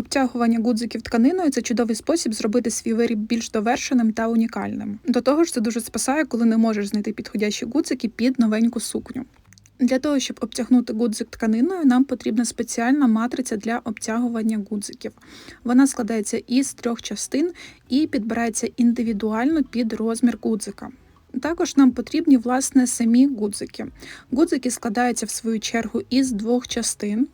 Обтягування гудзиків тканиною це чудовий спосіб зробити свій виріб більш довершеним та унікальним. До того ж, це дуже спасає, коли не можеш знайти підходящі гудзики під новеньку сукню. Для того, щоб обтягнути гудзик тканиною, нам потрібна спеціальна матриця для обтягування гудзиків. Вона складається із трьох частин і підбирається індивідуально під розмір гудзика. Також нам потрібні власне самі гудзики. Гудзики складаються в свою чергу із двох частин.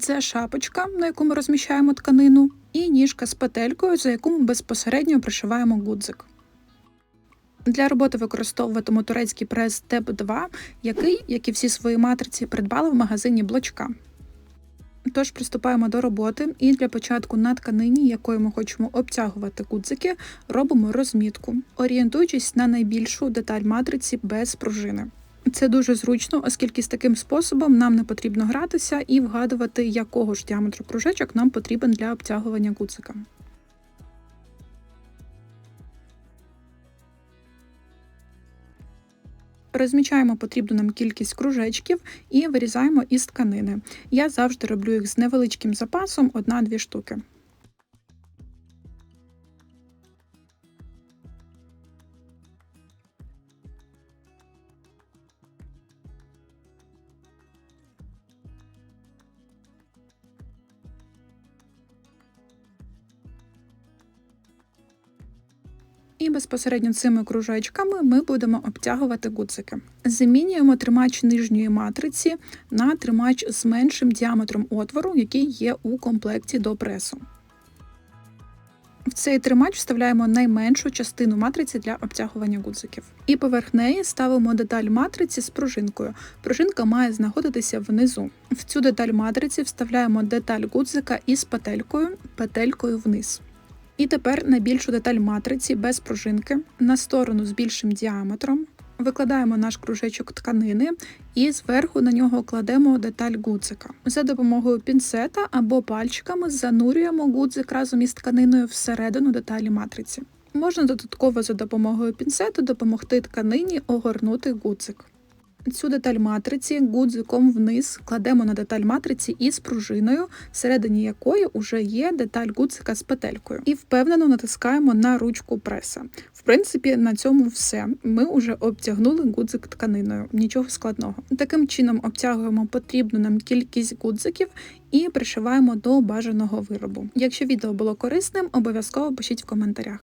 Це шапочка, на яку ми розміщаємо тканину, і ніжка з петелькою, за яку ми безпосередньо пришиваємо гудзик. Для роботи використовуватиму турецький прес ТЕП 2, який, як і всі свої матриці, придбала в магазині блочка. Тож приступаємо до роботи, і для початку на тканині, якою ми хочемо обтягувати гудзики, робимо розмітку, орієнтуючись на найбільшу деталь матриці без пружини. Це дуже зручно, оскільки з таким способом нам не потрібно гратися і вгадувати, якого ж діаметру кружечок нам потрібен для обтягування гудзика. Розмічаємо потрібну нам кількість кружечків і вирізаємо із тканини. Я завжди роблю їх з невеличким запасом 1-2 штуки. І безпосередньо цими кружечками ми будемо обтягувати гудзики. Замінюємо тримач нижньої матриці на тримач з меншим діаметром отвору, який є у комплекті до пресу. В цей тримач вставляємо найменшу частину матриці для обтягування гудзиків. І поверх неї ставимо деталь матриці з пружинкою. Пружинка має знаходитися внизу. В цю деталь матриці вставляємо деталь гудзика із петелькою, петелькою вниз. І тепер на більшу деталь матриці без пружинки на сторону з більшим діаметром викладаємо наш кружечок тканини і зверху на нього кладемо деталь гудзика. За допомогою пінцета або пальчиками занурюємо гудзик разом із тканиною всередину деталі матриці. Можна додатково за допомогою пінцету допомогти тканині огорнути гудзик. Цю деталь матриці гудзиком вниз кладемо на деталь матриці із пружиною, всередині якої вже є деталь гудзика з петелькою, і впевнено натискаємо на ручку преса. В принципі, на цьому все. Ми вже обтягнули гудзик тканиною, нічого складного. Таким чином обтягуємо потрібну нам кількість гудзиків і пришиваємо до бажаного виробу. Якщо відео було корисним, обов'язково пишіть в коментарях.